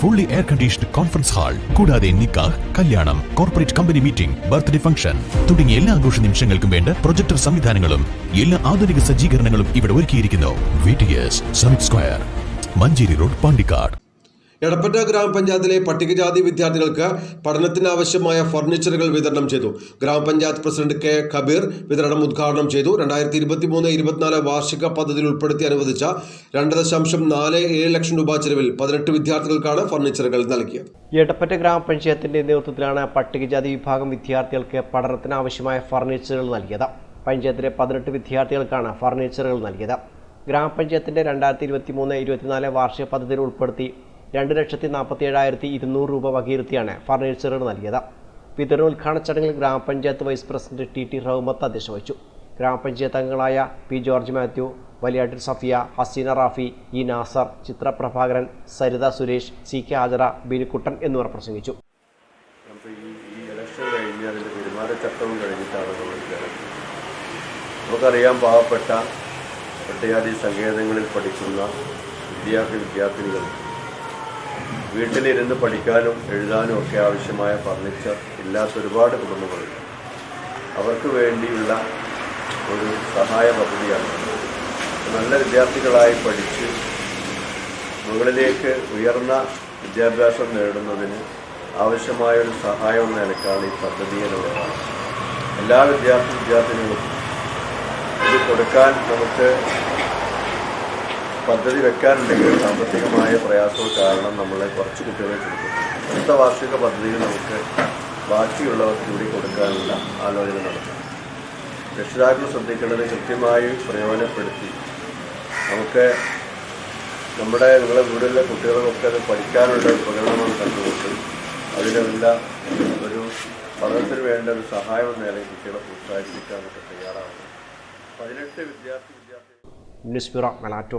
Fully air conditioned conference hall കൂടാതെ നിക്കാഹ് കല്യാണം corporate company meeting birthday function തുടങ്ങിയ എല്ലാ ആഘോഷ നിമിഷങ്ങൾക്കും വേണ്ട പ്രൊജക്ടർ സംവിധാനങ്ങളും എല്ലാ ആധുനിക സജ്ജീകരണങ്ങളും ഇവിടെ ഒരുക്കിയിരിക്കുന്നു. V T S square Manjeri road Pandikkad. Edappatta ഗ്രാമപഞ്ചായത്തിലെ പട്ടികജാതി വിദ്യാർത്ഥികൾക്ക് പഠനത്തിനാവശ്യമായ ഫർണിച്ചറുകൾ വിതരണം ചെയ്തു. ഗ്രാമപഞ്ചായത്ത് പ്രസിഡന്റ് കെ. കബീർ വിതരണം ഉദ്ഘാടനം ചെയ്തു. രണ്ടായിരത്തി ഇരുപത്തി മൂന്ന് ഇരുപത്തിനാല് വാർഷിക പദ്ധതിയിൽ ഉൾപ്പെടുത്തി അനുവദിച്ച രണ്ട് ദശാംശം നാല് ഏഴ് ലക്ഷം രൂപ ചെലവിൽ പതിനെട്ട് വിദ്യാർത്ഥികൾക്കാണ് ഫർണിച്ചറുകൾ നൽകിയത്. എടപ്പറ്റ ഗ്രാമപഞ്ചായത്തിന്റെ നേതൃത്വത്തിലാണ് പട്ടികജാതി വിഭാഗം വിദ്യാർത്ഥികൾക്ക് പഠനത്തിനാവശ്യമായ ഫർണിച്ചറുകൾ നൽകിയത്. പഞ്ചായത്തിലെ പതിനെട്ട് വിദ്യാർത്ഥികൾക്കാണ് ഫർണിച്ചറുകൾ നൽകിയത്. ഗ്രാമപഞ്ചായത്തിന്റെ രണ്ടായിരത്തി ഇരുപത്തി മൂന്ന് ഇരുപത്തിനാല് വാർഷിക പദ്ധതിയിൽ ഉൾപ്പെടുത്തി രണ്ട് ലക്ഷത്തി നാൽപ്പത്തി ഏഴായിരത്തി ഇരുന്നൂറ് രൂപ വകയിരുത്തിയാണ് ഫർണിച്ചറുകൾ നൽകിയത്. വിതരണ ഉദ്ഘാടന ചടങ്ങിൽ ഗ്രാമപഞ്ചായത്ത് vice president T T Rahmath അധ്യക്ഷ വഹിച്ചു ഗ്രാമപഞ്ചായത്ത് അംഗങ്ങളായ P George Mathew Valiyattil Safiya Haseena Rafi E Nasar Chitra Prabhakaran Saritha Suresh C K Ajara Binukuttan എന്നിവർ പ്രസംഗിച്ചു. പെരുമാറ്റച്ചട്ടവും കഴിഞ്ഞിട്ടാണ് നമുക്കറിയാം പാവപ്പെട്ട പട്ടികാതി സങ്കേതങ്ങളിൽ പഠിക്കുന്ന വിദ്യാർത്ഥി വിദ്യാർത്ഥിനികൾ വീട്ടിലിരുന്ന് പഠിക്കാനും എഴുതാനും ഒക്കെ ആവശ്യമായ ഫർണിച്ചർ ഇല്ലാത്ത ഒരുപാട് കുടുംബങ്ങളുണ്ട്. അവർക്ക് വേണ്ടിയുള്ള ഒരു സഹായ പദ്ധതിയാണ്. നല്ല വിദ്യാർത്ഥികളായി പഠിച്ച് മുകളിലേക്ക് ഉയർന്ന വിദ്യാഭ്യാസം നേടുന്നതിന് ആവശ്യമായ ഒരു സഹായം എന്ന നിലക്കാണ് ഈ പദ്ധതിയിലുള്ളത് എല്ലാ വിദ്യാർത്ഥി വിദ്യാർത്ഥിനികളും ഇത് കൊടുക്കാൻ നമുക്ക് പദ്ധതി വെക്കാനുണ്ടെങ്കിൽ സാമ്പത്തികമായ പ്രയാസങ്ങൾ കാരണം നമ്മളെ കുറച്ച് കുട്ടികളെ കൊടുക്കും. അടുത്ത വാർഷിക പദ്ധതിയിൽ നമുക്ക് ബാക്കിയുള്ളവർക്ക് കൂടി കൊടുക്കാനുള്ള ആലോചന നടത്തും. രക്ഷിതാക്കൾ ശ്രദ്ധിക്കേണ്ടത് കൃത്യമായി പ്രയോജനപ്പെടുത്തി. നമുക്ക് നമ്മുടെ നിങ്ങളുടെ വീടുകളിലെ കുട്ടികൾക്കൊക്കെ അത് പഠിക്കാനുള്ള ഉപകരണങ്ങൾ കണ്ടുകൊണ്ട് അതിനെല്ലാം ഒരു പഠനത്തിന് വേണ്ട ഒരു സഹായം നിലയിൽ കുട്ടികളെ പ്രോത്സാഹിപ്പിക്കാൻ നമുക്ക് തയ്യാറാവണം. പതിനെട്ട് വിദ്യാർത്ഥി ബ്യൂറോ മെലാറ്റൂർ.